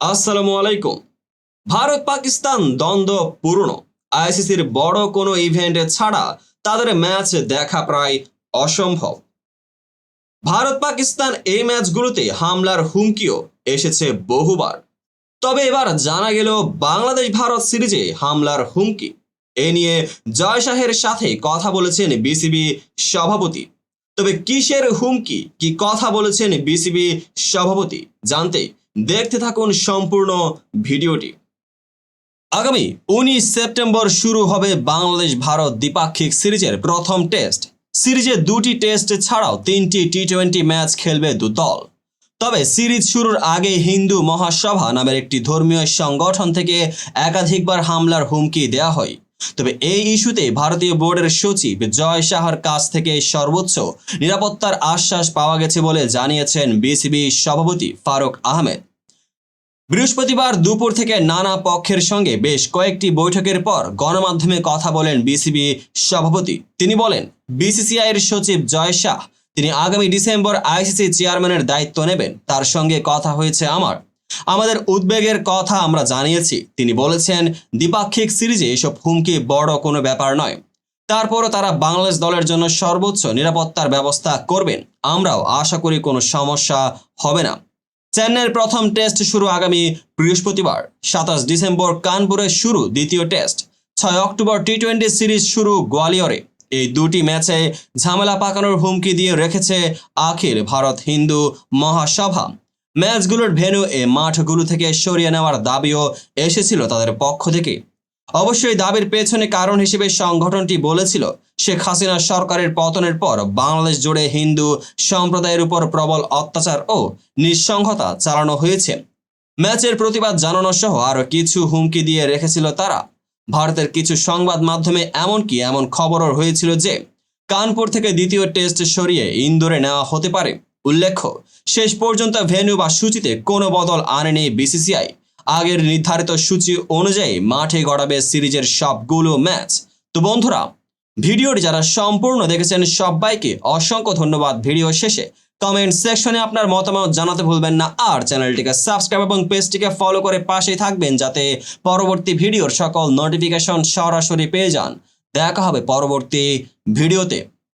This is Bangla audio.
আসসালামু আলাইকুম। ভারত পাকিস্তান দ্বন্দ্ব পুরনো আইসিসির বড় কোনো ইভেন্ট ছাড়া তাদের ম্যাচ দেখা প্রায় অসম্ভব। ভারত পাকিস্তান এই ম্যাচগুলোতে হামলার হুমকিও এসেছে বহুবার। তবে এবার জানা গেল বাংলাদেশ ভারত সিরিজে হামলার হুমকি। এ নিয়ে জয় শাহের সাথে কথা বলেছেন বিসিবি সভাপতি। তবে কিসের হুমকি, কি কথা বলেছেন বিসিবি সভাপতি জানতে দেখতে থাকুন সম্পূর্ণ ভিডিওটি। আগামী উনিশ সেপ্টেম্বর শুরু হবে বাংলাদেশ ভারত দ্বিপাক্ষিক সিরিজের প্রথম টেস্ট। সিরিজে দুটি টেস্ট ছাড়াও তিনটি টি টোয়েন্টি ম্যাচ খেলবে দু দল। তবে সিরিজ শুরুর আগে হিন্দু মহাসভা নামের একটি ধর্মীয় সংগঠন থেকে একাধিকবার হামলার হুমকি দেওয়া হয়। তবে এই ইস্যুতে ভারতীয় বোর্ডের সচিব জয় শাহর কাছ থেকে সর্বোচ্চ নিরাপত্তার আশ্বাস পাওয়া গেছে বলে জানিয়েছেন বিসিবি সভাপতি ফারুক আহমেদ। বৃহস্পতিবার দুপুর থেকে নানা পক্ষের সঙ্গে বেশ কয়েকটি বৈঠকের পর গণমাধ্যমে কথা বলেন বিসিবি সভাপতি। তিনি বলেন বিসিসিআই এর সচিব জয় শাহ, তিনি আগামী ডিসেম্বর আইসিসি চেয়ারম্যানের দায়িত্ব নেবেন, তার সঙ্গে কথা হয়েছে আমার। আমাদের উদ্বেগের কথা আমরা জানিয়েছি। তিনি বলেছেন, দ্বিপাক্ষিক সিরিজে এসব হুমকি বড় কোনো ব্যাপার নয়। তারপরও তারা বাংলাদেশ দলের জন্য সর্বোচ্চ নিরাপত্তার ব্যবস্থা করবেন। আমরাও আশা করি কোনো সমস্যা হবে না। চেন্নাইয়ের প্রথম টেস্ট শুরু আগামী বৃহস্পতিবার, সাতাশ ডিসেম্বর কানপুরে শুরু দ্বিতীয় টেস্ট, ছয় অক্টোবর টি টোয়েন্টি সিরিজ শুরু গোয়ালিয়রে। এই দুটি ম্যাচে ঝামেলা পাকানোর হুমকি দিয়ে রেখেছে আখিল ভারত হিন্দু মহাসভা। ম্যাচগুলোর ভেন্যু এ মাঠগুলো থেকে সরিয়ে নেওয়ার দাবিও এসেছিল তাদের পক্ষ থেকে। অবশ্যই দাবির পেছনে কারণ হিসেবে সংগঠনটি বলেছিল, শেখ হাসিনা সরকারের পতনের পর বাংলাদেশ জুড়ে হিন্দু সম্প্রদায়ের উপর প্রবল অত্যাচার ও নিঃসংহতা চালানো হয়েছে। ম্যাচের প্রতিবাদ জানানো সহ আরও কিছু হুমকি দিয়ে রেখেছিল তারা। ভারতের কিছু সংবাদ মাধ্যমে এমনকি এমন খবরও হয়েছিল যে, কানপুর থেকে দ্বিতীয় টেস্ট সরিয়ে ইন্দোরে নেওয়া হতে পারে। উল্লেখ্য, শেষ পর্যন্ত ভেন্যু বা সূচিতে কোনো বদল আনেনি বিসিসিআই। আগের নির্ধারিত সূচি অনুযায়ী মাঠে গড়াবে সিরিজের সবগুলো ম্যাচ। তো বন্ধুরা, ভিডিওটি যারা সম্পূর্ণ দেখেছেন সবাইকে অসংখ্য ধন্যবাদ ভিডিও শেষে। কমেন্ট সেকশনে আপনার মতামত জানাতে ভুলবেন না। আর চ্যানেলটিকে সাবস্ক্রাইব এবং পেজটিকে ফলো করে পাশেই থাকবেন যাতে পরবর্তী ভিডিওর সকল নোটিফিকেশন সরাসরি পেয়ে যান। দেখা হবে পরবর্তী ভিডিওতে।